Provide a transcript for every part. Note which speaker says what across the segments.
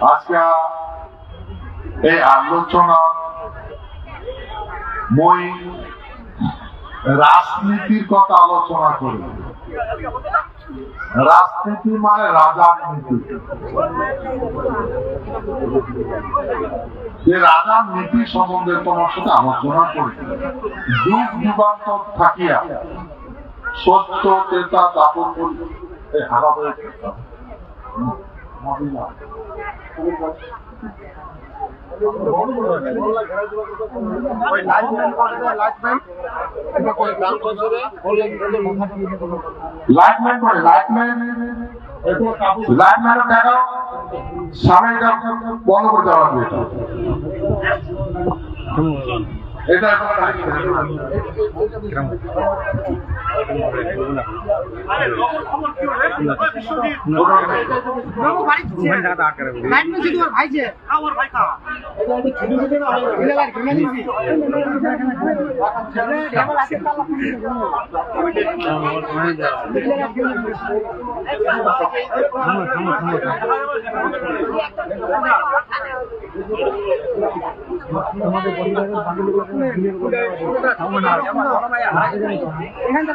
Speaker 1: আজকে এই আলোচনা মই রাজনীতির কথা আলোচনা করি। রাজনীতি মানে রাজার নীতি যে রাজার নীতি সম্বন্ধে তোমার সাথে আলোচনা করি। যুগ যুগান্তর থাকিয়া সত্য, তেতা দাপন করি লাইটম্যান লাইটম্যান সামনে বন্ধ করতে পারবে এটা এটা তোমাদের পরিবারের বাকি লোকগুলো এখানটা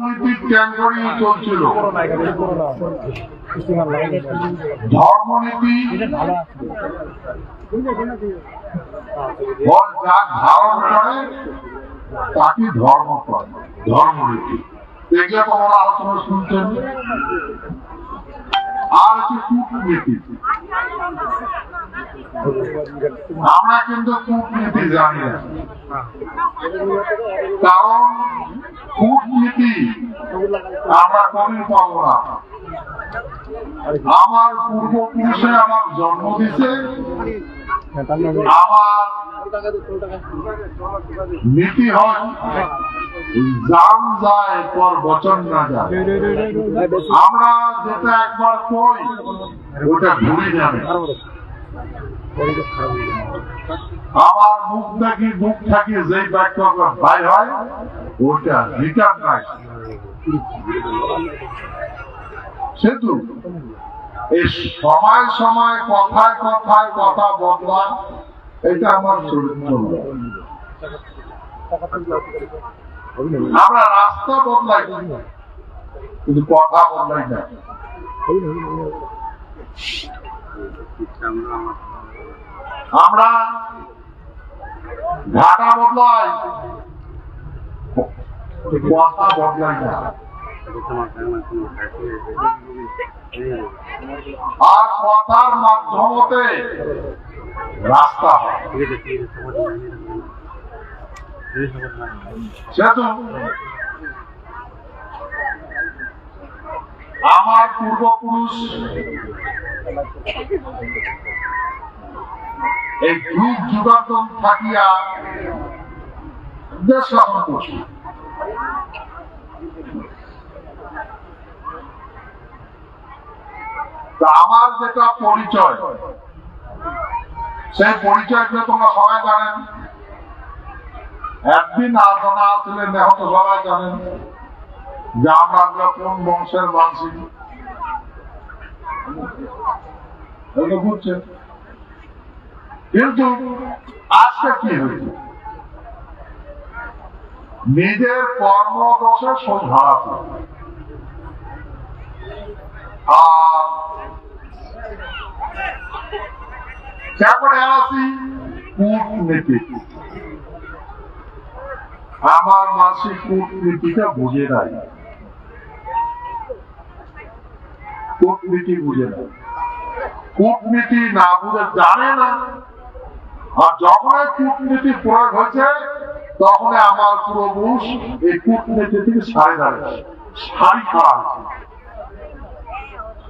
Speaker 1: নীতি কেন্দ্রই চলছিল। ধর্মনীতি যা ধারণ করে, তাকে ধর্ম করে এগুলো তোমরা আলোচনা শুনছেন? আর হচ্ছে কূটনীতি। আমরা কিন্তু কূটনীতি জানি না। কারণ কূটনীতি আমরা কবি পাবো না আমার পূর্বপুরুষে আমার জন্ম দিছে আমার নীতি হয় যায়, পর বচন না যায়। আমরা যেটা একবার কই ওটা ভুলে যাবে। আমার মুখ থাকি মুখ থাকি যেই বাক্য আমার বাই হয়, ওটা রিটার্ন নাই সেতু, এই সময় সময় কথায় কথায় কথা বদলা এটা আমার চরিত্র। আমরা রাস্তা বদলাই, কিন্তু কথা বদলাই না। আমরা ঢাকা বদলাই কথা বদলাই না। আর কথার মাধ্যমতে রাস্তা হয়। আমার পূর্বপুরুষ এই যুগ যুগান্তর থাকিয়া দেশ শাসন করছে। আমার যেটা পরিচয়, সেই পরিচয়টা তোমরা সবাই জানেন। একদিন আলোচনা ছিলেন এখন তো সবাই জানেন যে আমরা আমরা কোন বংশের মানসিক বুঝছেন? কিন্তু আজকে কি হয়েছে? নিজের হারাতে আর তারপরে আসি কূটনীতি আমার মাসিক কূটনীতিটা বুঝে নাই। কূটনীতি বুঝে নাই। কূটনীতি না বুঝে জানে না। আর যখন কূটনীতি প্রয়োগ হয়েছে, তখন আমার পুরো বুস এই কূটনীতি থেকে সাড়ে দাঁড়িয়ে শাড়ি খাওয়া হয়েছে।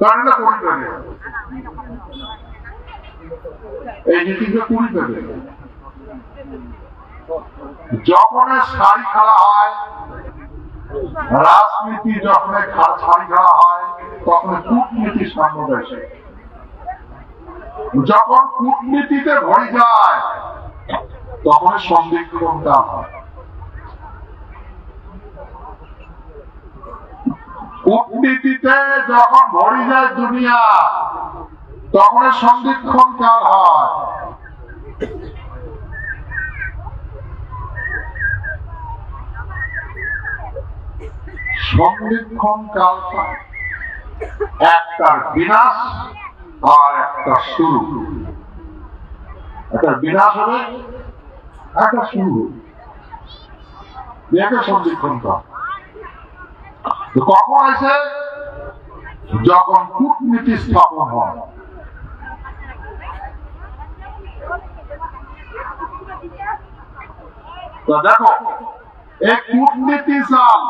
Speaker 1: কারণ পেলে এই নীতিকে কুড়ি পেলে যখন শাড়ি খেলা হয়, রাজনীতি যখন ছাড়ি খেলা হয়, তখন কূটনীতি সামনে দেশে যখন কূটনীতিতে ভরে যায় তখন সন্দিগ্ধতা হয়। কূটনীতিতে যখন ভরে যায় দুনিয়া, তখন সন্দিক্ষণ কাল হয়। সন্দিক্ষণ কালটা একটার বিনাশ আর একটা শুরু। একটা বিনাশ হবে একটা শুরু। একটা সন্দিক্ষণ কখন আছে যখন কূটনীতি স্থাপন হয়। তো দেখো, এই কূটনীতি চাল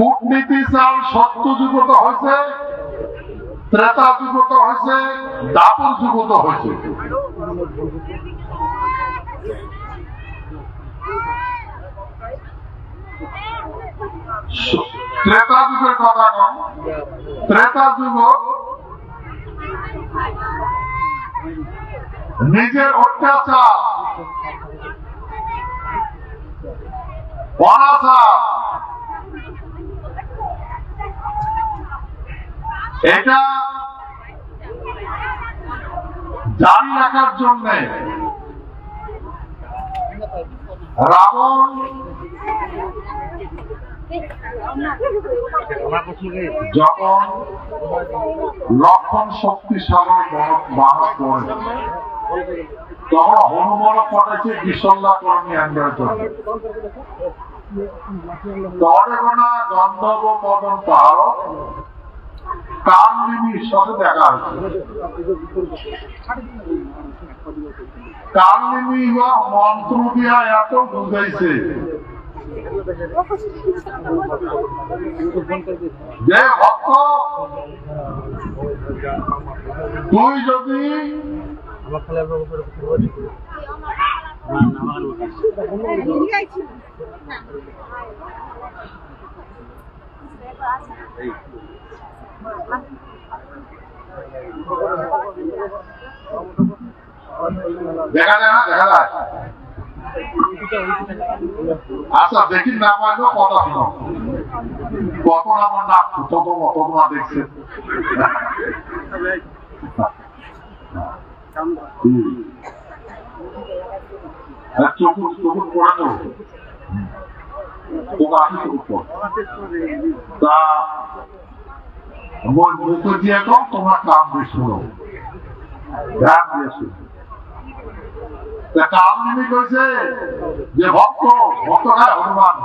Speaker 1: কূটনীতি চাল সত্য যুগত হয়েছে ত্রেতা যুগত হয়েছে দাপর যুগত হয়েছে ত্রেতা যুগের কথা কম ত্রেতা যুগ নিজের অত্যাচার অনাচার এটা জারি রাখার জন্য রাবণ যখন লক্ষণ শক্তিশালী মানুষ করে, তখন হনুমান পাঠাচ্ছে বিসল্লা কর্মী তরেগোনা গন্ধর্ব মদন পাহাড় কালমিনীর সাথে দেখা হয়েছে কালমিনী বা মন্ত্র দিয়া এত বুঝাইছে যে ভক্ত তুই যদি আচ্ছা দেখি না পারলেও কথা শোনো কত আমার তত তত না দেখছে। পড়। তা মই মুখে দিয়ে কম তোমার কাম দিয়ে শুনো হনুমান।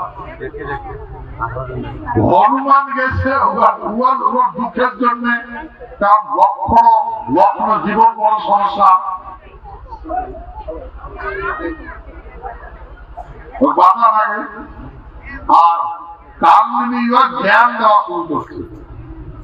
Speaker 1: গেছে দুঃখের জন্য তার লক্ষ লক্ষ জীবন বড় সমস্যা। বাধা লাগে। আর কামদিনী জ্ঞান দেওয়া শুরু করছে